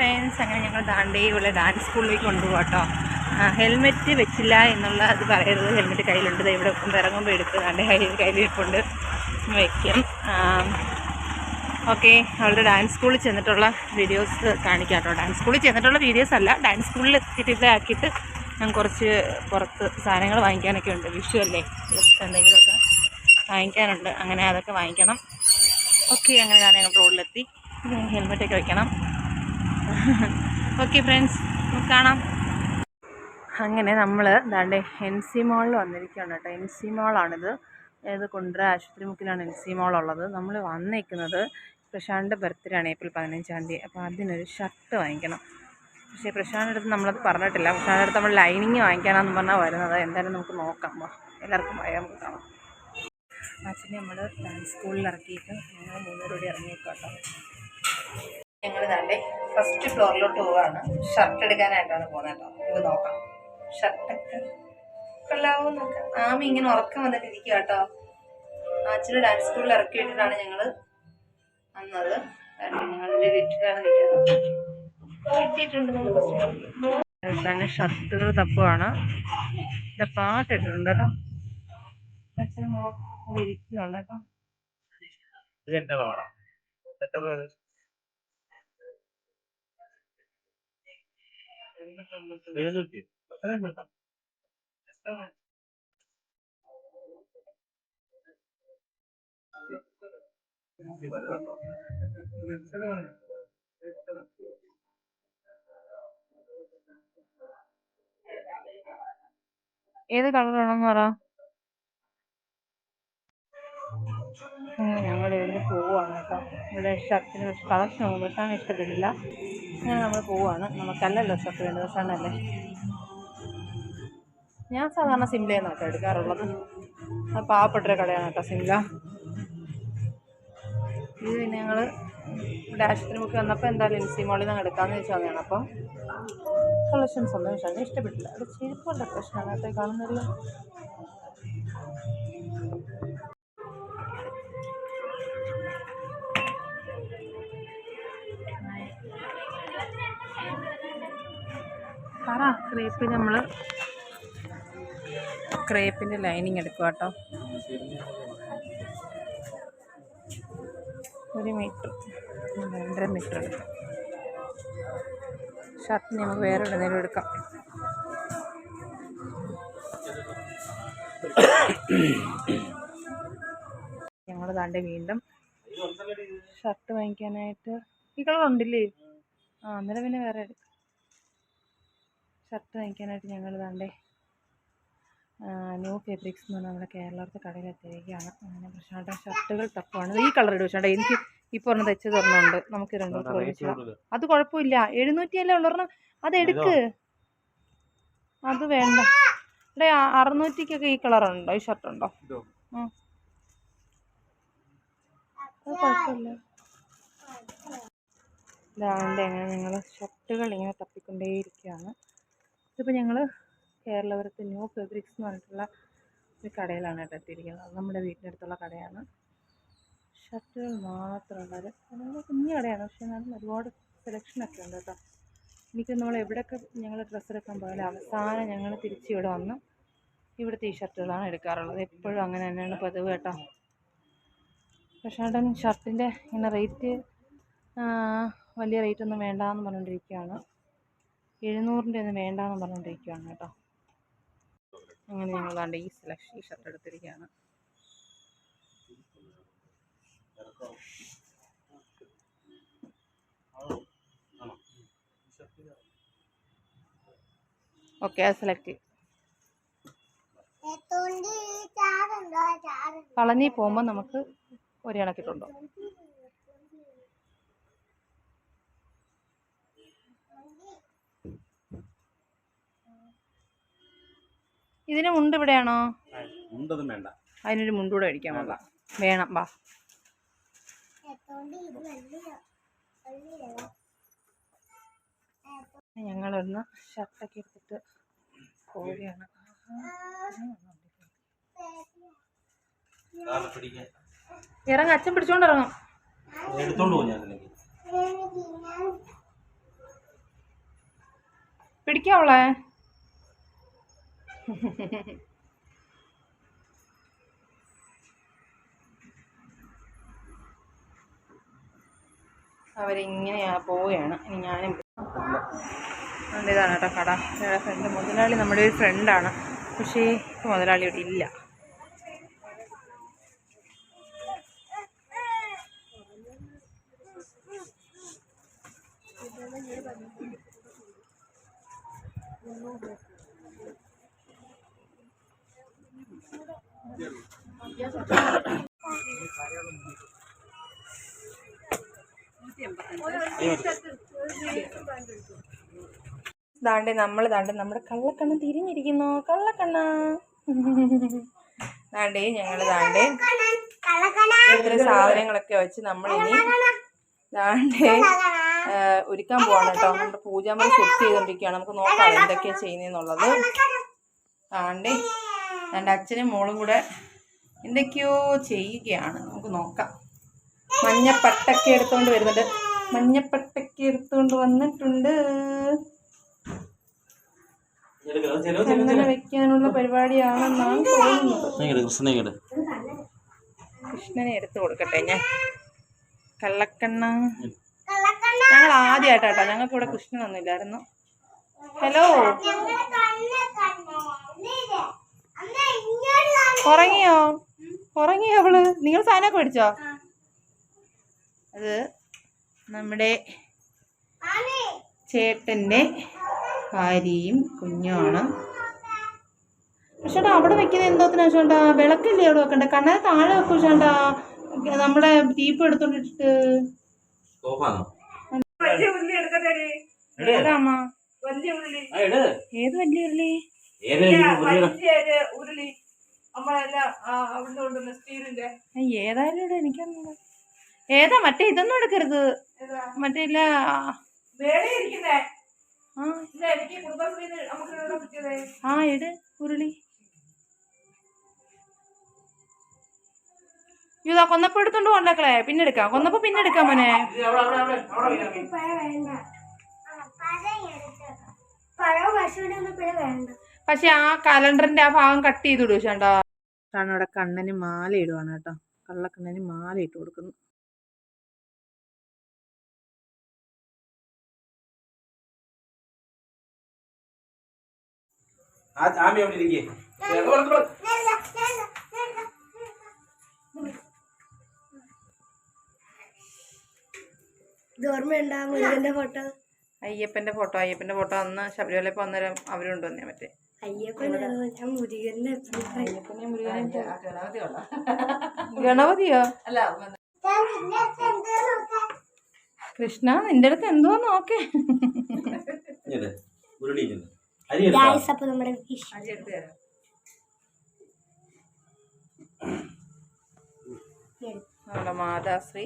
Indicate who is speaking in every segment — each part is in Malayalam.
Speaker 1: ഫ്രണ്ട്സ് അങ്ങനെ ഞങ്ങൾ ദാണ്ടേയുള്ള ഡാൻസ് സ്കൂളിലേക്ക് കൊണ്ടുപോകാം കേട്ടോ ഹെൽമെറ്റ് വെച്ചില്ല എന്നുള്ള അത് പറയരുത് ഹെൽമെറ്റ് കയ്യിലുണ്ട്. ഇവിടെ ഇറങ്ങുമ്പോൾ എടുത്ത് ദാണ്ടേ കയ്യിൽ കയ്യിലിരിപ്പുണ്ട്. വയ്ക്കും ഓക്കെ അവളുടെ ഡാൻസ് സ്കൂളിൽ ചെന്നിട്ടുള്ള വീഡിയോസ് കാണിക്കാം കേട്ടോ ഡാൻസ് സ്കൂളിൽ ചെന്നിട്ടുള്ള വീഡിയോസ് അല്ല ഡാൻസ് സ്കൂളിൽ എത്തിയിട്ട് ഇവിടെ ആക്കിയിട്ട് ഞാൻ കുറച്ച് പുറത്ത് സാധനങ്ങൾ വാങ്ങിക്കാനൊക്കെ ഉണ്ട്. വിഷു അല്ലേ? എന്തെങ്കിലുമൊക്കെ വാങ്ങിക്കാനുണ്ട്. അങ്ങനെ അതൊക്കെ വാങ്ങിക്കണം. ഓക്കെ അങ്ങനെ ഞാൻ ഞങ്ങൾ റോഡിലെത്തി ഹെൽമെറ്റൊക്കെ വെക്കണം. ഓക്കെ ഫ്രണ്ട്സ് കാണാം. അങ്ങനെ നമ്മൾ ഇതാണ്ട് എൻ സി മോളിൽ വന്നിരിക്കുകയാണ് കേട്ടോ. എൻ സി മോളാണിത്. ഇത് കുണ്ട്ര ആശുപത്രി മുക്കിലാണ് എൻ സി മോൾ ഉള്ളത് നമ്മൾ വന്നിരിക്കുന്നത് പ്രശാന്തിന്റെ ബർത്ത്ഡേ ആണ് ഏപ്രിൽ പതിനഞ്ചാം തീയതി. അപ്പോൾ അതിനൊരു ഷർട്ട് വാങ്ങിക്കണം. പക്ഷേ പ്രശാന്തിന്റെ അടുത്ത് നമ്മളത് പറഞ്ഞിട്ടില്ല. പ്രശാന്തിന്റെ അടുത്ത് നമ്മൾ ലൈനിങ് വാങ്ങിക്കാനാണെന്ന് പറഞ്ഞാൽ വരുന്നത്. എന്തായാലും നമുക്ക് നോക്കാം. എല്ലാവർക്കും പറയാം നമുക്ക് കാണാം. അച്ഛനെ നമ്മൾ ഡാൻസ് സ്കൂളിൽ ഇറക്കിയിട്ട് ഞങ്ങൾ മൂന്നൂറ് കൂടി ഇറങ്ങിയേക്കാം കേട്ടോ ഞങ്ങൾ താണ്ടെ ഫസ്റ്റ് ഫ്ലോറിലോട്ട് പോവാണ്. ഷർട്ട് എടുക്കാനായിട്ടാണ് പോകുന്നത് നമുക്ക് നോക്കാം. ഷർട്ടൊക്കെ കൊള്ളാവോ നോക്കാം. ആമി ഇങ്ങനെ ഉറക്കം വന്നിട്ട് ഇരിക്കുക കേട്ടോ അച്ഛന് ഡാൻസ് സ്കൂളിൽ ഇറക്കി വിട്ടിട്ടാണ് ഞങ്ങൾ വന്നത് ഞങ്ങളുടെ വീട്ടിലാണ് കിട്ടിയിട്ടുണ്ട് ഷർട്ടുകൾ തപ്പുവാണ്. ഇത് പാട്ടിട്ടുണ്ട് കേട്ടോ ഇരിക്കുന്നുണ്ട് കേട്ടോ
Speaker 2: ഇതെന്റെ പാടാ?
Speaker 1: ഏത് കളർ വേണമെന്ന് പറ ഞങ്ങൾ ഇതിന് പോവുകയാണ് കേട്ടോ. ഇവിടെ ഷർട്ടിന് കളക്ഷൻ ഒന്നും ബസാണ് ഇഷ്ടപ്പെട്ടില്ല അങ്ങനെ നമ്മൾ പോവുകയാണ്. നമുക്കല്ലല്ലോ ഷർട്ട് വേണ്ടത്. ബസാണല്ലേ ഞാൻ സാധാരണ സിംലയെന്ന് കേട്ടോ എടുക്കാറുള്ളത്. അത് പാവപ്പെട്ടൊരു കടയാണ് കേട്ടോ സിംല. ഇത് പിന്നെ ഞങ്ങൾ ഇവിടെ ആശുപത്രി ബുക്ക് വന്നപ്പോൾ എന്തായാലും എൻസി മോളിൽ നിന്ന് എടുക്കാമെന്ന് ചോദിച്ചു വന്നതാണ്. അപ്പം കളക്ഷൻസ് ഒന്നും പക്ഷേ ഇഷ്ടപ്പെട്ടില്ല. അത് ചെരുപ്പുള്ള പ്രശ്നമാണ് കേട്ടോ കാണുന്നല്ലോ പറ ക്രേപ്പ് നമ്മൾ ക്രേപ്പിന്റെ ലൈനിങ് എടുക്കുക കേട്ടോ ഒരു മീറ്റർ രണ്ടര മീറ്റർ എടുക്കാം. ഷർട്ട് നമുക്ക് വേറെ എവിടെയെങ്കിലും എടുക്കാം. ഞങ്ങൾ താണ്ട് വീണ്ടും ഷർട്ട് വാങ്ങിക്കാനായിട്ട് ഈ കളർ ആ അന്നേരം പിന്നെ വേറെ എടുക്കാം. ഷർട്ട് വാങ്ങിക്കാനായിട്ട് ഞങ്ങൾ താണ്ടെ ന്യൂ ഫെബ്രിക്സ് എന്ന് പറഞ്ഞാൽ നമ്മുടെ കേരളത്തെ കടയിൽ എത്തിയിരിക്കുകയാണ്. അങ്ങനെ പ്രശ്നമായിട്ട് ഷർട്ടുകൾ തപ്പുവാണ്. ഈ കളർ ഇടും ചേട്ടാ എനിക്ക് ഇപ്പോൾ ഒരെണ്ണം തെച്ച് ഒരെണ്ണമുണ്ട് നമുക്ക് രണ്ടു ചോദിച്ചാൽ അത് കുഴപ്പമില്ല. എഴുന്നൂറ്റി അല്ലേ ഉള്ളൊരെണ്ണം അത് എടുക്ക്. അത് വേണ്ട. ഇവിടെ അറുന്നൂറ്റിക്കൊക്കെ ഈ കളർ ഉണ്ടോ ഈ ഷർട്ട് ഉണ്ടോ ആ. അത് കുഴപ്പമില്ല. ഇതാണ്ട് അങ്ങനെ ഞങ്ങൾ ഷർട്ടുകൾ ഇങ്ങനെ തപ്പിക്കൊണ്ടേയിരിക്കുകയാണ്. ഇതിപ്പോൾ ഞങ്ങൾ കേരളപുരത്ത് ന്യൂ ഫെബ്രിക്സ് എന്ന് പറഞ്ഞിട്ടുള്ള ഒരു കടയിലാണ് കേട്ടോ എത്തിയിരിക്കുന്നത്. നമ്മുടെ വീടിനടുത്തുള്ള കടയാണ്. ഷർട്ടുകൾ മാത്രമുള്ളത്. വളരെ കുഞ്ഞു കടയാണ്. പക്ഷേ എന്നാലും ഒരുപാട് സെലക്ഷനൊക്കെ ഉണ്ട് കേട്ടോ. എനിക്ക് നമ്മൾ എവിടെയൊക്കെ ഞങ്ങൾ ഡ്രസ്സ് എടുക്കാൻ പോയാലും അവസാനം ഞങ്ങൾ തിരിച്ച് ഇവിടെ വന്ന് ഇവിടുത്തെ ഈ ഷർട്ടുകളാണ് എടുക്കാറുള്ളത്. എപ്പോഴും അങ്ങനെ തന്നെയാണ് പതിവ് കേട്ടോ. പക്ഷേ ഏട്ടൻ ഷർട്ടിന്റെ ഇങ്ങനെ റേറ്റ് വലിയ റേറ്റ് ഒന്നും വേണ്ടാന്ന് പറഞ്ഞുകൊണ്ടിരിക്കുകയാണ് എഴുന്നൂറിന്റെ ഒന്നും വേണ്ടാന്ന് പറഞ്ഞുകൊണ്ടിരിക്കുകയാണ് കേട്ടോ. അങ്ങനെ ഞങ്ങൾ ദാണ്ട് ഈ സെലക്ഷൻ ഈ ഷർട്ട് എടുത്തിരിക്കുകയാണ്. ഓക്കെ അത് സെലക്ട് ചെയ്യും. കളഞ്ഞി പോകുമ്പോൾ നമുക്ക് ഒരു കണക്കിട്ടുണ്ടോ ഇതിന് മുണ്ട് ഇവിടെയാണോ? അതിനൊരു മുണ്ട് കൂടെ അടിക്കാൻ വേണ്ട. വേണം വാ. ഞങ്ങളൊന്ന് ഷർട്ടൊക്കെ എടുത്തിട്ട് പോവുകയാണ്. ഇറങ്ങ അച്ഛൻ പിടിച്ചോണ്ട് ഇറങ്ങും. പിടിക്കാവളെ അവരിങ്ങനെയാ പോവുകയാണ്. ഇനി ഞാനും അതിന്റെതാണ് കേട്ടോ കട. ഞങ്ങളുടെ ഫ്രണ്ട് മുതലാളി നമ്മുടെ ഒരു ഫ്രണ്ടാണ് പക്ഷേ മുതലാളി ഇവിടെ ഇല്ല. ദാണ്ടെ നമ്മൾ ദാണ്ടേ നമ്മുടെ കള്ളക്കണ്ണ തിരിഞ്ഞിരിക്കുന്നു. കള്ളക്കണ്ണ. ദാണ്ടേ ഞങ്ങൾ ദാണ്ടേ ഇത്ര സാധനങ്ങളൊക്കെ വെച്ച് നമ്മൾ ഇനി ദാണ്ടേ ഒരുക്കാൻ പോവാണ് കേട്ടോ. നമ്മുടെ പൂജാമുറി സെറ്റ് ചെയ്തുകൊണ്ടിരിക്കുകയാണ് നമുക്ക് നോക്കാം എന്തൊക്കെയാ ചെയ്യുന്നതെന്നുള്ളത് ദാണ്ടെ എന്റെ അച്ഛനും മോളും കൂടെ എന്തൊക്കെയോ ചെയ്യുകയാണ്. നമുക്ക് നോക്കാം. മഞ്ഞപ്പട്ടൊക്കെ എടുത്തുകൊണ്ട് വരുന്നുണ്ട്. മഞ്ഞപ്പട്ടൊക്കെ എടുത്തുകൊണ്ട് വന്നിട്ടുണ്ട്. ചന്ദന വെക്കാനുള്ള പരിപാടിയാണെന്നാണ് തോന്നുന്നത് കൃഷ്ണനെ എടുത്തു കൊടുക്കട്ടെ ഞാൻ. കള്ളക്കണ്ണ. ഞങ്ങൾ ആദ്യമായിട്ടാട്ടോ ഞങ്ങൾക്ക് ഇവിടെ കൃഷ്ണനൊന്നും ഇല്ലായിരുന്നു ഹലോ? ഉറങ്ങിയോ? ഉറങ്ങിയോ അവൾ? നിങ്ങൾ സാധനമൊക്കെ മേടിച്ചോ? അത് നമ്മുടെ ചേട്ടന്റെ ഭാര്യയും കുഞ്ഞുമാണ്. പക്ഷേട്ടാ അവിടെ വെക്കുന്ന എന്തോത്തിനാ ചേട്ടാ വിളക്കില്ലേ അവിടെ വെക്കണ്ടേ? കണ്ണേ താഴെ വെക്കൂ ചേട്ടാ നമ്മുടെ ദീപം എടുത്തോണ്ടിട്ട്. ഏത് വലിയ ഉരുളി? ഏതായാലും എനിക്കറിയില്ല ഏതാ മറ്റേ ഇതൊന്നും എടുക്കരുത്. മറ്റേ ഇല്ല ആ. ഇട് ഉരുളി. ഇതാ കൊന്നപ്പ എടുത്തോണ്ട് കൊണ്ടക്കളെ പിന്നെ എടുക്കാം. കൊന്നപ്പ പിന്നെ എടുക്കാം മോനെ. പക്ഷെ ആ കലണ്ടറിന്റെ ആ ഭാഗം കട്ട് ചെയ്ത് വിടും ചേട്ടാ? കാരണം അവിടെ കണ്ണന് മാല ഇടുവാണ് കേട്ടോ. കള്ളക്കണ്ണന് മാല ഇട്ട് കൊടുക്കുന്നു.
Speaker 2: ആ ചാമി അവിടെ ഇരിക്കേ.
Speaker 3: ഫോട്ടോ?
Speaker 1: അയ്യപ്പന്റെ ഫോട്ടോ. അയ്യപ്പന്റെ ഫോട്ടോ അന്ന് ശബരിമല അന്നേരം അവരുണ്ട് വന്നേ മറ്റേ. ഗണപതിയോ? കൃഷ്ണ നിന്റെ അടുത്ത് എന്തോ നോക്കേ.
Speaker 2: ഇങ്ങട്. ഉരുളി ഇങ്ങട്. അരി എടുത്തോ?
Speaker 3: ഗായ്സ് അപ്പൊ നമ്മുടെ ഫിഷ്
Speaker 1: നമ്മുടെ മാതാശ്രീ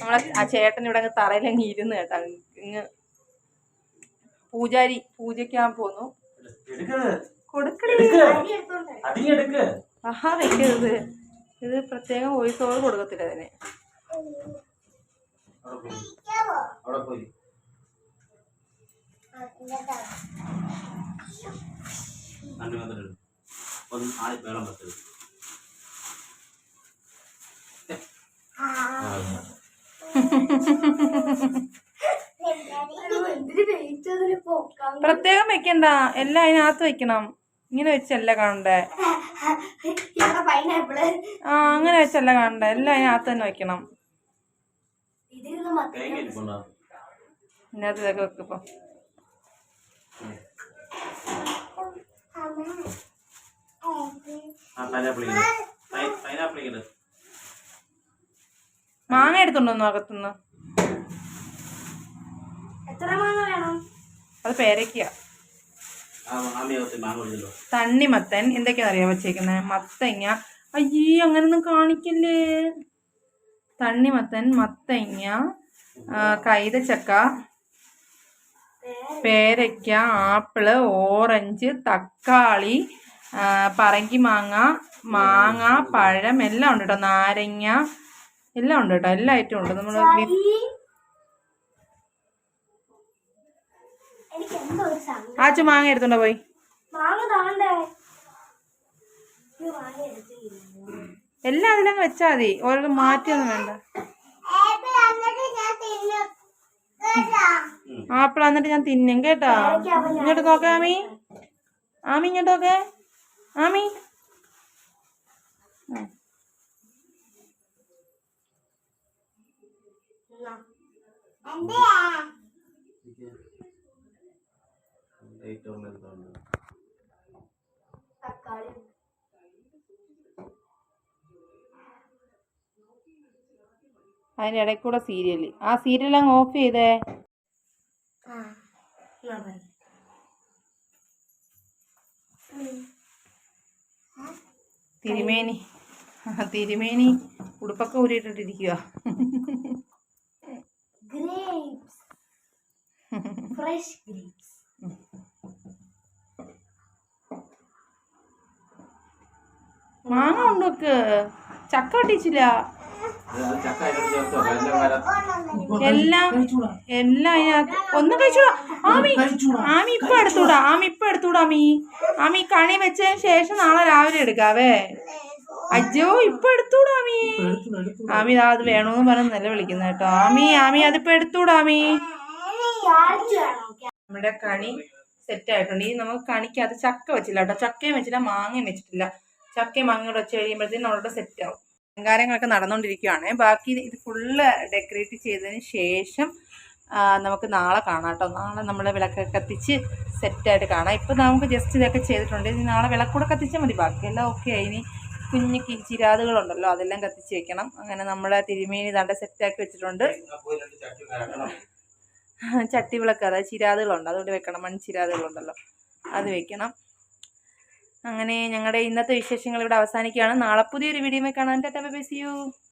Speaker 1: നമ്മളെ ആ ചേട്ടൻ ഇവിടെ അങ്ങ് തറയിലങ്ങ് ഇരുന്ന് കേട്ടാ ഇങ്ങ് പൂജാരി പൂജയ്ക്കാൻ പോന്നു
Speaker 2: എടുക്ക്.
Speaker 1: കൊടുക്കണേ. ആഹാ വെക്കരുത് ഇത് പ്രത്യേകം വോയിസ് ഓവർ കൊടുക്കത്തില്ല അതിന് പ്രത്യേകം വെക്കണ്ട. എല്ലാം അതിനകത്ത് വെക്കണം. ഇങ്ങനെ വെച്ചല്ല കാണണ്ടേ? ആ അങ്ങനെ വെച്ചല്ല കാണണ്ട. എല്ലാം അതിനകത്ത് തന്നെ വെക്കണം. ഇതിനകത്ത് ഇതൊക്കെ വെക്കപ്പോ. മാങ്ങ എടുത്തുണ്ടോന്നു അകത്തുനിന്ന്?
Speaker 3: എത്ര മാങ്ങ വേണം?
Speaker 1: അത് പേരയ്ക്ക
Speaker 2: ആ മാമിയകത്ത് മാങ്ങ ഒഴിച്ചല്ലോ
Speaker 1: തണ്ണിമത്തൻ എന്തൊക്കെയാ അറിയാൻ വെച്ചേക്കുന്നത് മത്തങ്ങ. അയ്യേ അങ്ങനൊന്നും കാണിക്കല്ലേ. തണ്ണിമത്തൻ മത്തങ്ങ കൈതച്ചക്ക പേരയ്ക്ക ആപ്പിൾ ഓറഞ്ച് തക്കാളി ആ, പറങ്കി മാങ്ങ മാങ്ങ പഴം എല്ലാം ഉണ്ട് കേട്ടോ നാരങ്ങ എല്ലാം ഉണ്ട് കേട്ടോ എല്ലാ ഐറ്റവും ഉണ്ട്. നമ്മൾ ആച്ചു മാങ്ങ എടുത്തോണ്ടോ പോയി. എല്ലാം അതിലങ്ങ് വെച്ചാ മതി. ഓരോ മാറ്റിയൊന്നും വേണ്ട. ആപ്പിൾ എന്നിട്ട് ഞാൻ തിന്നും. കേട്ടോ? ഇങ്ങോട്ട് നോക്കാം ആമി. ആമി ഇങ്ങോട്ട് നോക്കേ. ആമി. ഉം.
Speaker 2: ഏറ്റവും വലുതാണ്
Speaker 3: തക്കാളി.
Speaker 1: അതിന്റെ ഇടയിൽ കൂടെ സീരിയൽ ആ സീരിയൽ അങ്ങ് ഓഫ് ചെയ്തേ. തിരുമേനി. തിരുമേനി ഉടുപ്പൊക്കെ ഊരിയിട്ടിട്ടിരിക്കുക
Speaker 3: ഫ്രഷ് grapes.
Speaker 1: മാങ്ങ ഉണ്ടോക്ക് ചക്ക
Speaker 2: വെക്കാം എല്ലാം
Speaker 1: എല്ലാം അതിനകത്ത് ഒന്ന് ആമി ആമി ഇപ്പൊ എടുത്തൂടാ ആമി ഇപ്പൊ എടുത്തൂടാ ആമി. ആമി കണി വെച്ചതിന് ശേഷം നാളെ രാവിലെ എടുക്കാവേ. അജ്ജോ ഇപ്പൊ എടുത്തൂടാ ആമി. ആമി ഇതാ അത് വേണോന്ന് പറഞ്ഞ് നില വിളിക്കുന്ന കേട്ടോ. ആമി ആമി അതിപ്പോ എടുത്തൂടാ ആമി. നമ്മുടെ കണി സെറ്റ് ആയിട്ടുണ്ട്. ഇനി നമുക്ക് കണിക്കകത്ത് ചക്ക വെച്ചില്ല കേട്ടോ. ചക്കയും വെച്ചില്ല മാങ്ങയും വെച്ചിട്ടില്ല. ചക്കയും മാങ്ങയും കൂടെ വെച്ച് കഴിയുമ്പോഴത്തേക്കും നമ്മളുടെ സെറ്റ് ആവും. അലങ്കാരങ്ങളൊക്കെ നടന്നുകൊണ്ടിരിക്കുകയാണ് ബാക്കി ഇത് ഫുള്ള് ഡെക്കറേറ്റ് ചെയ്തതിന് ശേഷം നമുക്ക് നാളെ കാണാം കേട്ടോ. നാളെ നമ്മൾ വിളക്കൊക്കെ കത്തിച്ച് സെറ്റായിട്ട് കാണാം. ഇപ്പം നമുക്ക് ജസ്റ്റ് ഇതൊക്കെ ചെയ്തിട്ടുണ്ട്. ഇനി നാളെ വിളക്കൂടെ കത്തിച്ചാൽ മതി. ബാക്കിയെല്ലാം ഓക്കെ ഇനി കുഞ്ഞു ചിരാതുകളുണ്ടല്ലോ അതെല്ലാം കത്തിച്ച് വെക്കണം. അങ്ങനെ നമ്മളെ തിരുമേനി തണ്ട സെറ്റാക്കി വെച്ചിട്ടുണ്ട്. ചട്ടി വിളക്ക് അതായത് ചിരാതുകളുണ്ട്. അതുകൊണ്ട് വെക്കണം. മൺചിരാതുകളുണ്ടല്ലോ. അത് വെക്കണം. അങ്ങനെ ഞങ്ങളുടെ ഇന്നത്തെ വിശേഷങ്ങൾ ഇവിടെ അവസാനിക്കുകയാണ്. നാളെ പുതിയൊരു വീഡിയോ കാണാൻ ടാറ്റ ബൈ സി യു